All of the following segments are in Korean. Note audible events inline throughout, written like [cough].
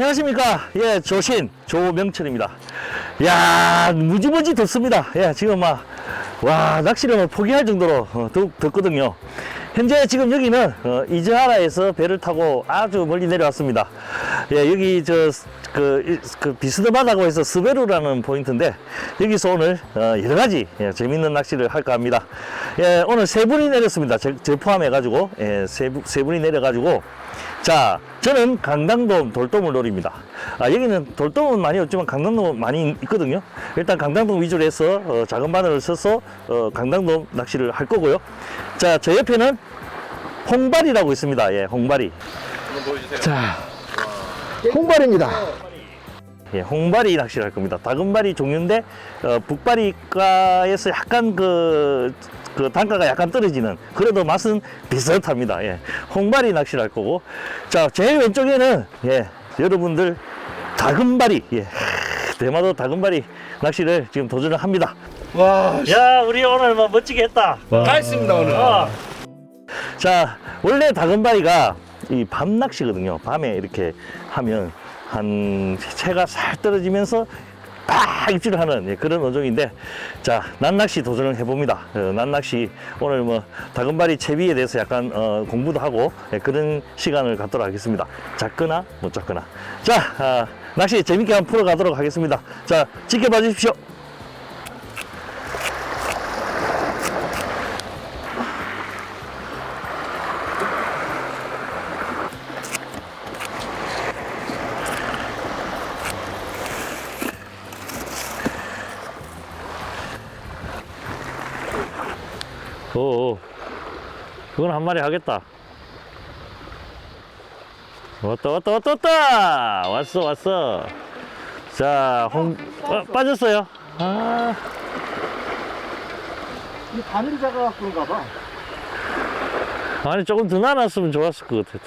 안녕하십니까. 예, 조신, 조명철입니다. 야 무지무지 덥습니다. 예, 지금 막, 와, 낚시를 뭐 포기할 정도로 어, 덥, 덥거든요. 현재 지금 여기는 어, 이즈하라에서 배를 타고 아주 멀리 내려왔습니다. 예, 여기 저, 그, 이- 그 비스드바다고 해서 스베루라는 포인트인데 여기서 오늘 어, 여러 가지 예, 재밌는 낚시를 할까 합니다. 예, 오늘 세 분이 내렸습니다. 저, 저 포함해 가지고 예, 세, 분- 세 분이 내려 가지고 자, 저는 강당돔 돌돔을 노립니다. 아, 여기는 돌돔은 많이 없지만 강당돔은 많이 있거든요. 일단 강당돔 위주로 해서 어, 작은 바늘을 써서 어, 강당돔 낚시를 할 거고요. 자, 저 옆에는 홍발이라고 있습니다. 예, 홍발이. 자, 홍발입니다. 예, 홍발이 낚시를 할 겁니다. 다금발이 종류인데 어, 북발이과에서 약간 그, 그 단가가 약간 떨어지는 그래도 맛은 비슷합니다. 예, 홍발이 낚시를 할 거고 자 제일 왼쪽에는 예, 여러분들 다금발이 예, 대마도 다금발이 낚시를 지금 도전을 합니다. 와, 야 우리 오늘 뭐 멋지게 했다. 다 했습니다, 오늘. 어. 자, 원래 다금바리가 이 밤 낚시거든요. 밤에 이렇게 하면 한 채가 살 떨어지면서 팍 입질을 하는 예, 그런 어종인데 자, 난낚시 도전을 해봅니다. 어, 난낚시 오늘 뭐 다금바리 채비에 대해서 약간 어, 공부도 하고 예, 그런 시간을 갖도록 하겠습니다. 작거나 못 작거나. 자, 아, 낚시 재밌게 한번 풀어가도록 하겠습니다. 자, 지켜봐 주십시오. 오, 그건 한 마리 하겠다. 왔다, 왔다, 왔다, 왔다! 왔어, 왔어. 자, 홍, 어, 빠졌어요. 아, 이 바늘이 작아갖고 그런가 봐. 아니, 조금 더 나눴으면 좋았을 것 같아.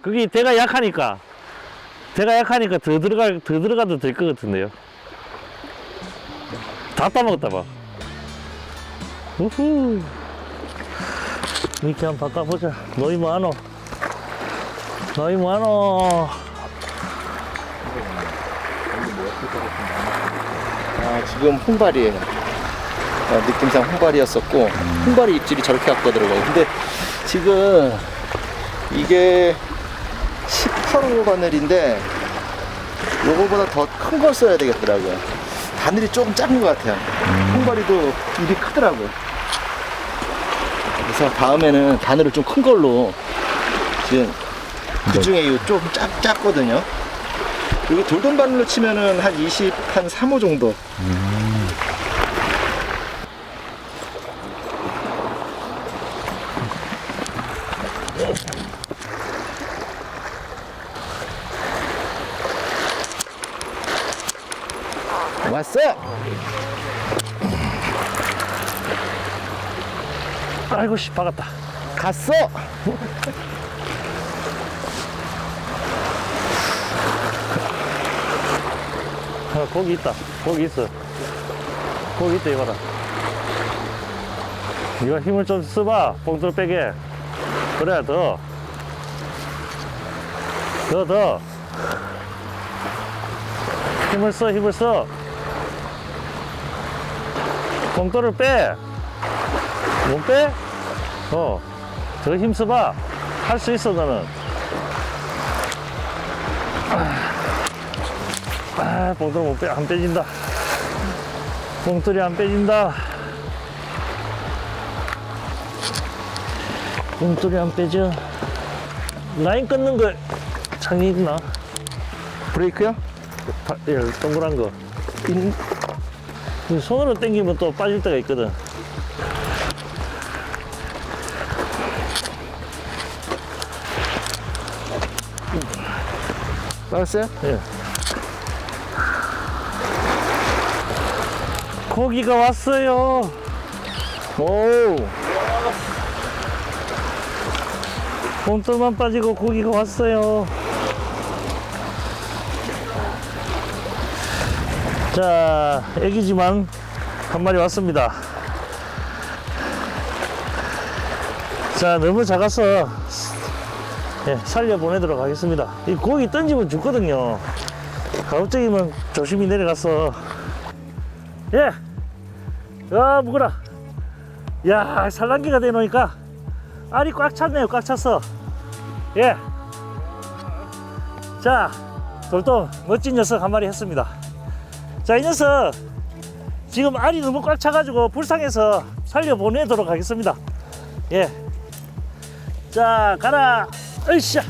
그게 대가 약하니까. 대가 약하니까 더 들어가, 더 들어가도 될 것 같은데요. 다 따먹었다, 봐. 우후. 이렇게 한번 바꿔보자. 너희 뭐하노? 너희 뭐하노? 아, 지금 홍발이에요. 아, 느낌상 홍발이었었고, 홍발이 입질이 저렇게 왔거더라고요. 근데 지금 이게 18호 바늘인데, 요거보다 더 큰 걸 써야 되겠더라고요. 바늘이 조금 작은 것 같아요. 홍발이도 입이 크더라고요. 그래서 다음에는 바늘을 좀 큰 걸로, 지금 그 중에 좀 작, 작거든요. 그리고 돌돔 바늘로 치면은 한 20, 한 3호 정도. 왔어! 아이고, 씨, 박았다. 갔어! 아, 거기 있다. 거기 있어. 거기 있다, 이봐라. 네가 힘을 좀 써봐. 뽕돌 빼게. 그래, 더. 더, 더. 힘을 써, 힘을 써. 뽕돌을 빼. 못 빼? 어. 더 힘 써봐. 할 수 있어, 너는. 아, 봉돌 못 빼, 안 빼진다. 봉돌이 안 빼진다. 봉돌이 안 빼져. 라인 끊는 거 창이 있나? 브레이크요? 바, 예, 동그란 거. 인, 손으로 당기면 또 빠질 때가 있거든. 빠졌어요? 예. 고기가 왔어요. 오. 봉돌만 빠지고 고기가 왔어요. 자, 애기지만 한 마리 왔습니다. 자, 너무 작아서 예, 살려 보내도록 하겠습니다. 이 고기 던지면 죽거든요. 가급적이면 조심히 내려가서 예, 야 무거라. 야 산란기가 되놓으니까 알이 꽉 찼네요. 꽉 찼어. 예. 자, 돌돔 멋진 녀석 한 마리 했습니다. 자, 이 녀석 지금 알이 너무 꽉 차가지고 불쌍해서 살려 보내도록 하겠습니다. 예. 자, 가라. 으쌰.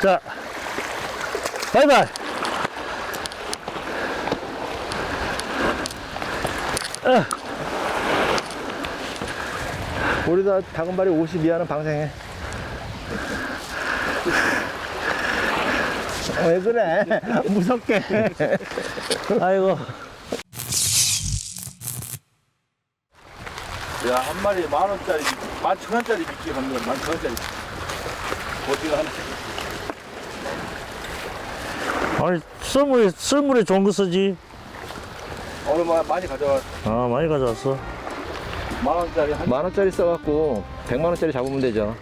자, 바이바이. 어, 우리도 다금바리 52하는 방생해. 어, 왜 그래? [laughs] 무섭게. 아이고. 야, 한 마리에 만 원짜리, 만천 원짜리 미끼 하면 만천 원짜리. 어디가 하나. 아니, 썰물에, 썰물에 좋은 거 쓰지. 오늘 마- 많이 가져와. 아, 많이 가져왔어. 만 원짜리 한. 만 원짜리 써갖고 100만 원짜리 잡으면 되죠.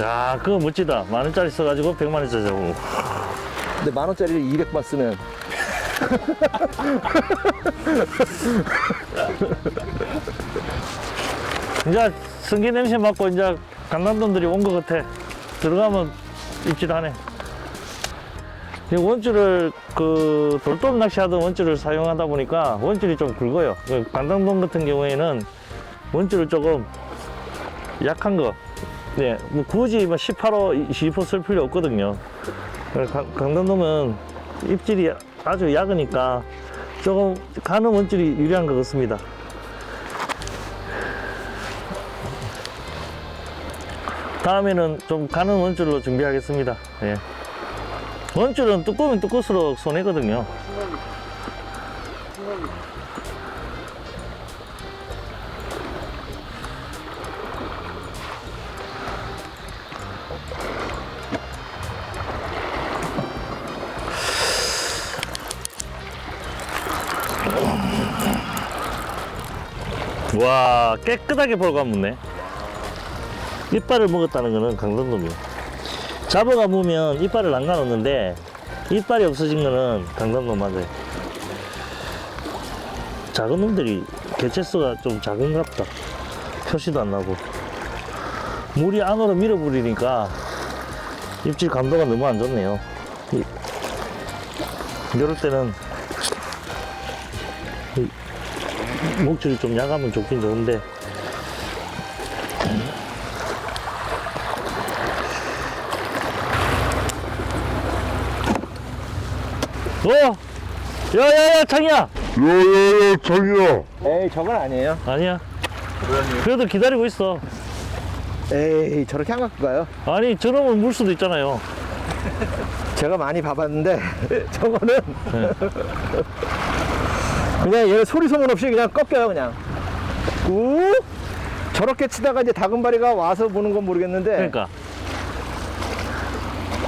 야, 그거 멋지다. 만 원짜리 써가지고 백만 원짜리 잡고. 근데 만 원짜리를 200만 쓰면 [laughs] 이제 성게 냄새 맡고 이제 강남돈들이 온 것 같아. 들어가면 입질하네. 이 원줄을 그 돌돔 낚시하던 원줄을 사용하다 보니까 원줄이 좀 굵어요. 그 강남돈 같은 경우에는 원줄을 조금 약한 거. 네, 뭐 굳이 뭐 18호, 20호 쓸 필요 없거든요. 강- 강남돔은 입질이 아주 약으니까 조금 가는 원줄이 유리한 것 같습니다. 다음에는 좀 가는 원줄로 준비하겠습니다. 예. 원줄은 두꺼우면 두꺼울수록 손해거든요. 와 깨끗하게 볼감묻네 이빨을 먹었다는 거는 강선돔이요. 잡아가 보면 이빨을 남겨놓는데 이빨이 없어진 거는 강선돔 맞아요. 작은 놈들이 개체수가 좀 작은갑다. 표시도 안 나고. 물이 안으로 밀어버리니까 입질 감도가 너무 안 좋네요. 이, 이럴 때는 이 목줄이 좀 약하면 좋긴 좋은데 어? 야야야 창이야! 야야야 자기야. 에이 저건 아니에요. 아니야. 그래도 기다리고 있어. 에이 저렇게 안 갖고 가요. 아니 저러면 물 수도 있잖아요. [laughs] 제가 많이 봐봤는데 [laughs] 저거는. 네. 그냥 얘 소리 소문 없이 그냥 꺾여요 그냥. 우? 저렇게 치다가 이제 다금바리가 와서 보는 건 모르겠는데. 그러니까.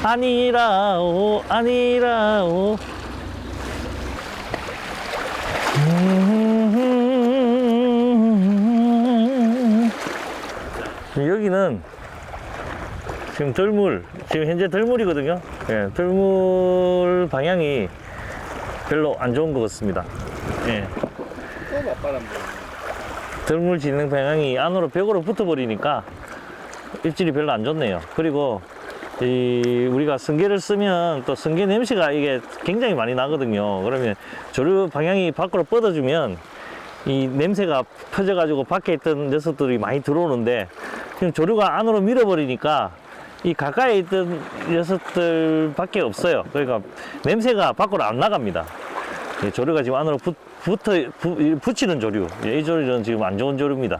아니라오 아니라오 여기는 지금 덜물 지금 현재 덜물이거든요 예, 덜물 방향이 별로 안 좋은 것 같습니다 예. 덜물 짓는 방향이 안으로 벽으로 붙어버리니까 입질이 별로 안 좋네요. 그리고 이 우리가 성게를 쓰면 또 성게 냄새가 이게 굉장히 많이 나거든요. 그러면 조류 방향이 밖으로 뻗어주면 이 냄새가 퍼져가지고 밖에 있던 녀석들이 많이 들어오는데 지금 조류가 안으로 밀어버리니까 이 가까이 있던 녀석들 밖에 없어요. 그러니까 냄새가 밖으로 안 나갑니다. 예, 조류가 지금 안으로 붙, 붙어, 부- 붙이는 조류. 예, 이 조류는 지금 안 좋은 조류입니다.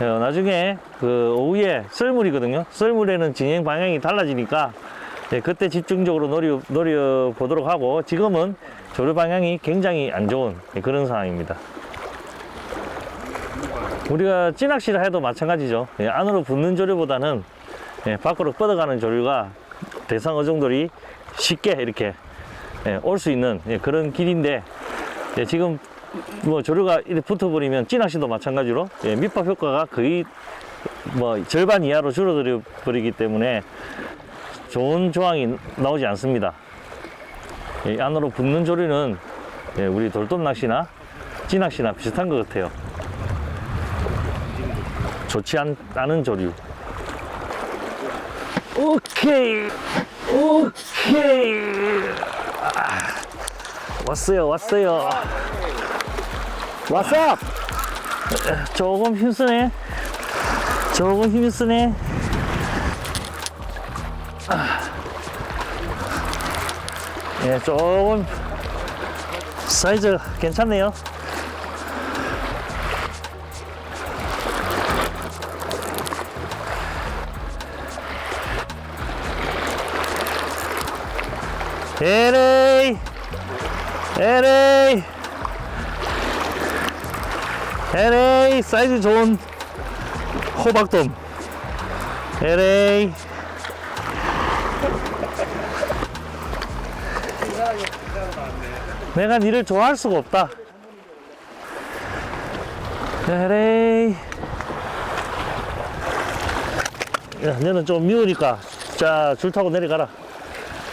어, 나중에 그 오후에 썰물이거든요. 썰물에는 진행 방향이 달라지니까 예, 그때 집중적으로 노려, 노려 보도록 하고 지금은 조류 방향이 굉장히 안 좋은 예, 그런 상황입니다. 우리가 찌낚시를 해도 마찬가지죠. 예, 안으로 붙는 조류보다는 예, 밖으로 뻗어가는 조류가 대상 어종들이 쉽게 이렇게 올수 있는 예, 그런 길인데 예, 지금 뭐 조류가 이렇게 붙어버리면 찌낚시도 마찬가지로 예, 밑밥 효과가 거의 뭐 절반 이하로 줄어들어 버리기 때문에 좋은 조항이 나오지 않습니다. 예, 안으로 붙는 조류는 예, 우리 돌돔 낚시나 찌낚시나 비슷한 것 같아요. 좋지 않, 않은 조류. 오케이, 오케이. 아, 왔어요, 왔어요. 왔어! 조금 힘쓰네. 조금 힘쓰네. 아. 예, 조금 사이즈 괜찮네요. 에레이 에레이 에레이 사이즈 좋은 호박돔. 에레이 내가 니를 좋아할 수가 없다. 에레이 야 너는 좀 미우니까. 자 줄 타고 내려가라.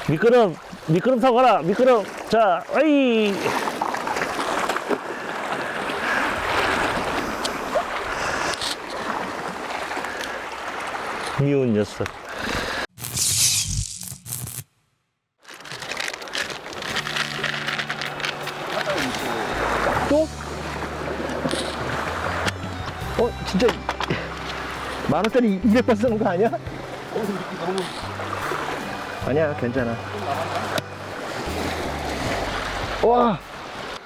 미끄럼 미끄럼 타고 가라. 미끄럼. 자 어이. 미운 녀석. 어 진짜. 만 원짜리 200번 쓰는 거 아니야? 아니야 괜찮아. 와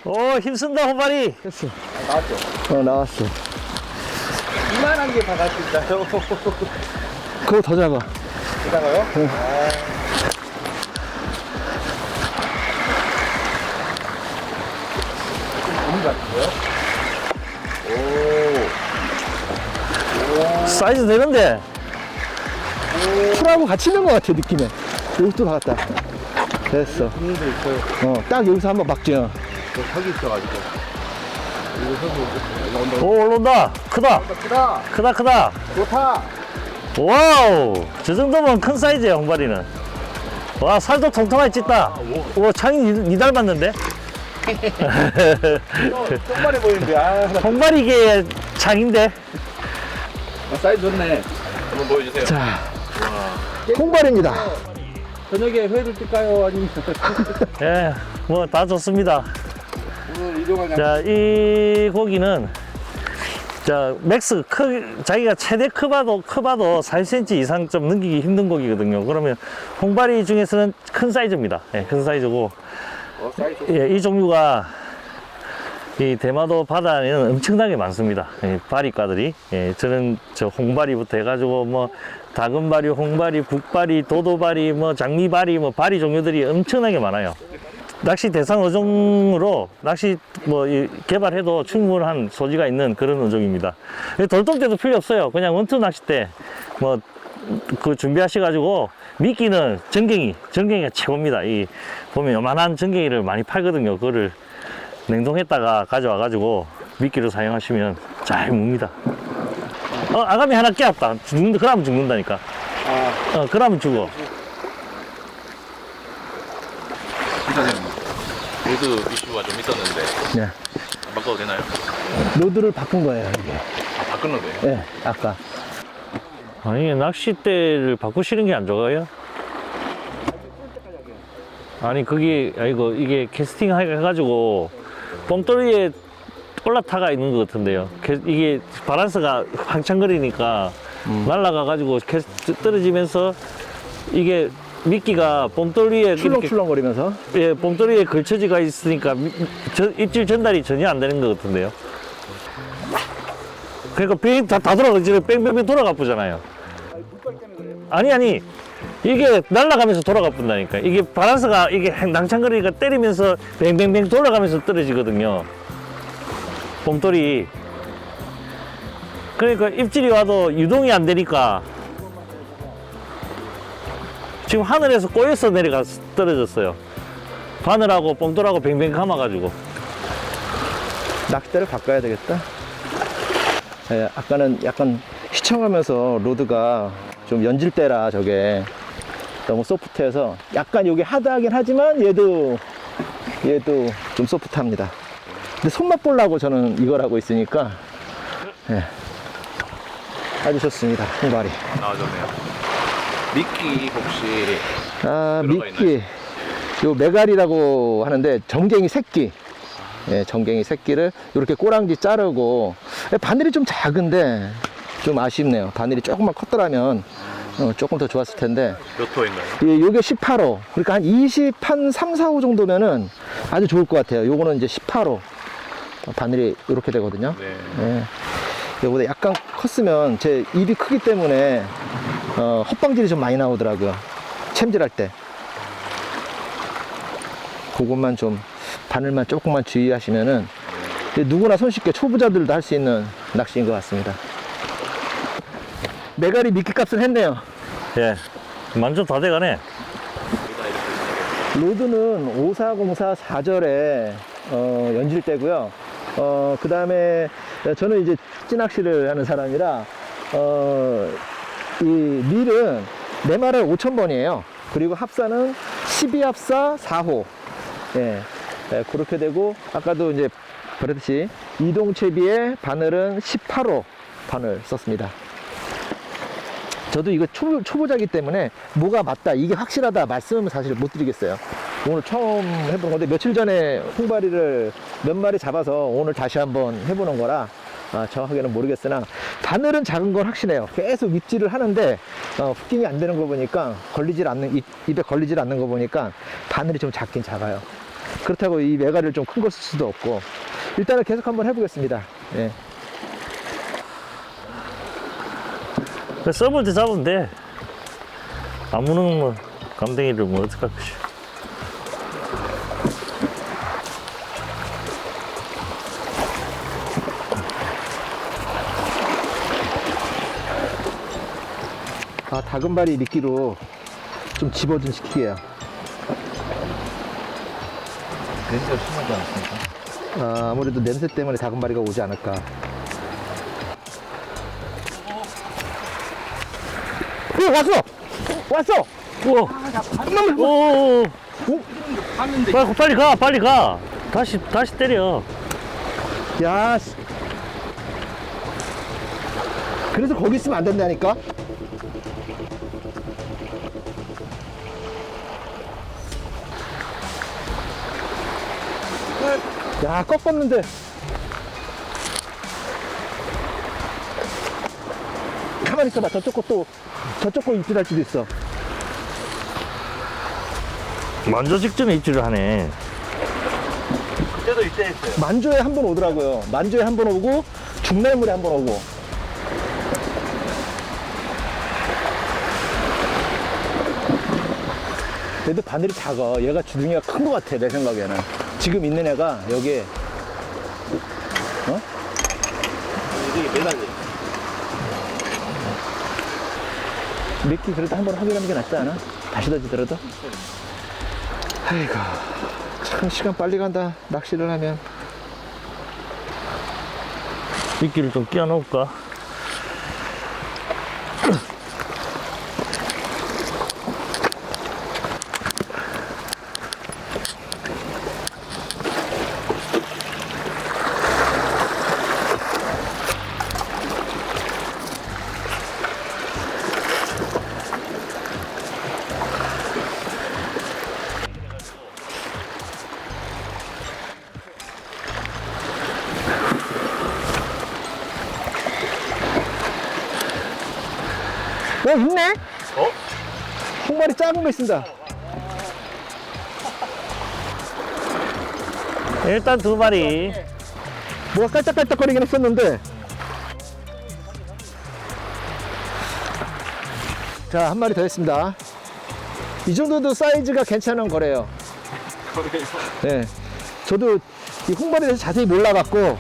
오 힘쓴다 호발이 됐어. 나왔죠? 어 나왔어. 이만한 게수 있다요. 그거 더 잡아. 이따가요? 너무 같은데요? 사이즈 되는데 풀하고 같이 있는 것 같아 느낌에. 여기도 나갔다. 됐어. 있어요. 어 딱 여기서 한번 막죠. 저 턱이 있어가지고. 이거 서서 이거 온다. 오 올라온다 크다 크다! 크다 크다 좋다! 와우 저 정도면 큰 사이즈야 홍발이는 와 살도 통통하게 찢다 와 창이 니, 니 닮았는데 똥발이 보이는데, 아, 나 홍발이 이게 창인데 사이즈 좋네. 한번 보여주세요. 자, 통발입니다. 저녁에 회를 뜰까요? 아니면 [laughs] 예 뭐 다 좋습니다. 오늘 이동하냐? 자이 고기는 자 맥스 크 자기가 최대 크봐도 크봐도 4cm 이상 좀 넘기기 힘든 고기거든요. 그러면 홍발이 중에서는 큰 사이즈입니다. 예, 큰 사이즈고. 어, 사이즈. 예, 이 종류가 이 대마도 바다에는 엄청나게 많습니다. 예, 바리과들이. 예, 저는 저 홍바리부터 해가지고 뭐 다금바리, 홍바리, 국바리, 도도바리, 뭐 장미바리, 뭐 바리 종류들이 엄청나게 많아요. 낚시 대상 어종으로 낚시 뭐 이, 개발해도 충분한 소지가 있는 그런 어종입니다. 예, 돌돔 때도 필요 없어요. 그냥 원투 때뭐그 준비하셔가지고 미끼는 전갱이, 전갱이가 최고입니다. 이 보면 요만한 전갱이를 많이 팔거든요. 그거를 냉동했다가 가져와가지고 미끼로 사용하시면 잘 묵니다. 어, 아가미 하나 깨었다. 죽는다. 그러면 죽는다니까. 아, 어, 그러면 죽어. 기사님 로드 이슈가 좀 있었는데 네. 안 바꿔도 되나요? 로드를 바꾼 거예요 이게. 아, 바꾼 로드예요? 네, 아까. 아니, 낚싯대를 바꾸시는 게 안 좋아요? 아니, 그게, 아이고, 이게 캐스팅 해가지고, 뽕돌이에 올라타가 있는 것 같은데요. 캐- 이게 바란스가 황창거리니까 날아가가지고 캐스- 떨어지면서 이게 미끼가 뽕돌이에 이렇게 출렁출렁거리면서. 예, 뽕돌이에 걸쳐지가 있으니까 미- 저- 입질 전달이 전혀 안 되는 것 같은데요. 그러니까 빙 다, 다 돌아가, 지금 뺑뺑뺑 돌아가 보잖아요. 아니, 아니. 이게 날아가면서 돌아가 본다니까. 이게 바란스가, 이게 낭창거리니까 때리면서 뱅뱅뱅 돌아가면서 떨어지거든요. 뽕돌이. 그러니까 입질이 와도 유동이 안 되니까 지금 하늘에서 꼬여서 내려가 떨어졌어요. 바늘하고 뽕돌하고 뱅뱅 감아가지고. 낚싯대를 바꿔야 되겠다. 예, 아까는 약간 휘청하면서 로드가 좀 연질대라 저게 너무 소프트해서 약간 이게 하드하긴 하지만 얘도 얘도 좀 소프트합니다. 근데 손맛 보려고 저는 이걸 하고 있으니까 예, 아주 좋습니다. 홍발이. 나와줬네요. 미끼 혹시 아, 미끼. 요 메갈이라고 하는데 정갱이 새끼. 예, 정갱이 새끼를 이렇게 꼬랑지 자르고 예, 바늘이 좀 작은데 좀 아쉽네요. 바늘이 조금만 컸더라면 어, 조금 더 좋았을 텐데 몇 호인가요? 예, 요게 18호. 그러니까 한 20, 한 3, 4호 정도면은 아주 좋을 것 같아요. 요거는 이제 18호. 바늘이 이렇게 되거든요. 네. 예. 요거보다 약간 컸으면 제 입이 크기 때문에 어, 헛방질이 좀 많이 나오더라고요. 챔질할 때. 그것만 좀 바늘만 조금만 주의하시면은 누구나 손쉽게 초보자들도 할 수 있는 낚시인 것 같습니다. 메가리 미끼 값을 했네요. 예. 만족 다 돼가네. 로드는 5404 4절에 어, 연질되고요. 어, 그 다음에 저는 이제 찌낚시를 하는 사람이라 어, 이 릴은 네 마를 5,000번이에요. 그리고 합사는 12합사 4호. 예, 예, 그렇게 되고 아까도 이제 그랬듯이 이동채비의 바늘은 18호 바늘 썼습니다. 저도 이거 초보, 초보자기 때문에 뭐가 맞다, 이게 확실하다 말씀은 사실 못 드리겠어요. 오늘 처음 해보는 건데 며칠 전에 홍바리를 몇 마리 잡아서 오늘 다시 한번 해보는 거라 아, 정확하게는 모르겠으나 바늘은 작은 건 확실해요. 계속 입질을 하는데 어, 훅킹이 안 되는 거 보니까 걸리질 않는 입, 입에 걸리질 않는 거 보니까 바늘이 좀 작긴 작아요. 그렇다고 이 메가리를 좀큰거쓸 수도 없고 일단은 계속 한번 해보겠습니다. 예. 써볼 때 잡으면 돼. 아무는 뭐, 감댕이를 뭐, 어떡할 것이. 아, 다금바리 미끼로 좀 집어 좀 시키게요. 냄새가 심하지 않습니까? 아, 아무래도 냄새 때문에 다금바리가 오지 않을까. 오, 왔어! 왔어! 우와! 오! 빨리, 빨리 가, 빨리 가. 다시, 다시 때려. 야, 씨. 그래서 거기 있으면 안 된다니까? 야, 꺾었는데. 가만히 있어봐. 저쪽 것도, 저쪽 거 입질할 수도 있어. 만조 직전에 입질을 하네. 그때도 이때 했어요. 만조에 한 번 오더라고요. 만조에 한 번 오고, 중날물에 한 번 오고. 얘도 바늘이 작아. 얘가 주둥이가 큰 것 같아, 내 생각에는. 지금 있는 애가 여기에, 어? 이게 매달려. 미끼 그래도 한 번 확인하는 게 낫지 않아? 다시 던지더라도? 아이고, 참 시간 빨리 간다. 낚시를 하면. 미끼를 좀 끼워 넣을까? 있네? 어? 홍말이 작은 거 있습니다. 일단 두 마리. 뭐가 깔짝깔짝거리긴 했었는데. 자, 한 마리 더 했습니다. 이 정도도 사이즈가 괜찮은 거래요. 네. 저도 이 홍발에 대해서 자세히 몰라갖고.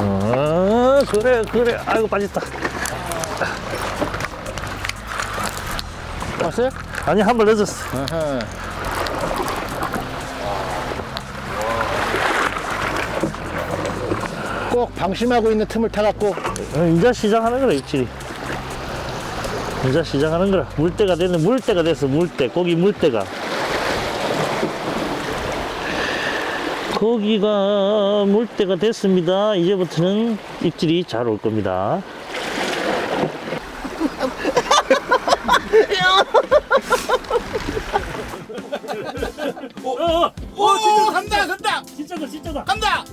어, 그래, 그래. 아이고, 빠졌다. 왔어요? 아니, 한 번 늦었어. 아하. 꼭 방심하고 있는 틈을 타갖고 어, 이제 시작하는 거라, 입질이. 이제 시작하는 거라. 물때가 됐네. 물때가 됐어, 물때. 고기 물때가. 고기가 물때가 됐습니다. 이제부터는 입질이 잘 올 겁니다. 오! 진짜 간다 간다! 진짜다, 진짜다. 간다!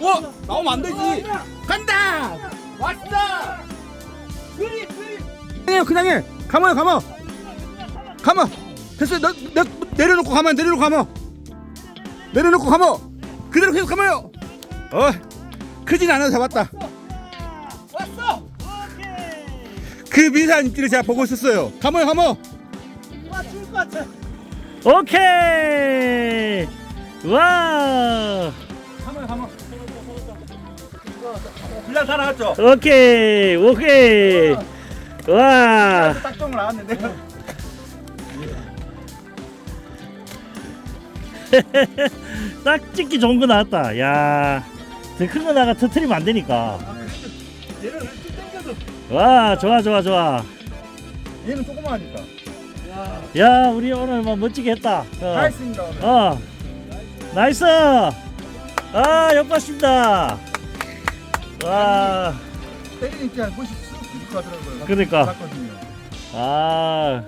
와 나오면 안 되지. 간다! 왔다 그리 그리. 그냥 그냥 해. 가만히 가만 가만 됐어 너, 너 내려놓고 가만 내려놓고 가만 내려놓고 가만 그대로 계속 가만요 어 크진 않아서 잡았다 왔어 그 미세한 입질을 제가 보고 있었어요 가만히 가만 오케이! 와! 가만히 가만 분량 다 나갔죠? 오케이! 오케이! 와! 딱정 나왔는데 [laughs] 딱 찍기 좋은 거 나왔다. 야. 더큰거 나가 터트리면 안 되니까. 얘는 쭉 당겨도 와, 좋아, 좋아, 좋아. 얘는 조그마하니까 야, 우리 오늘 뭐 멋지게 했다. 어. 다 했습니다 오늘 어. 나이스! 아, 욕봤습니다. 와, 입장 보시 쑥 이렇게 하더라고요 그러니까. 봤거든요 아,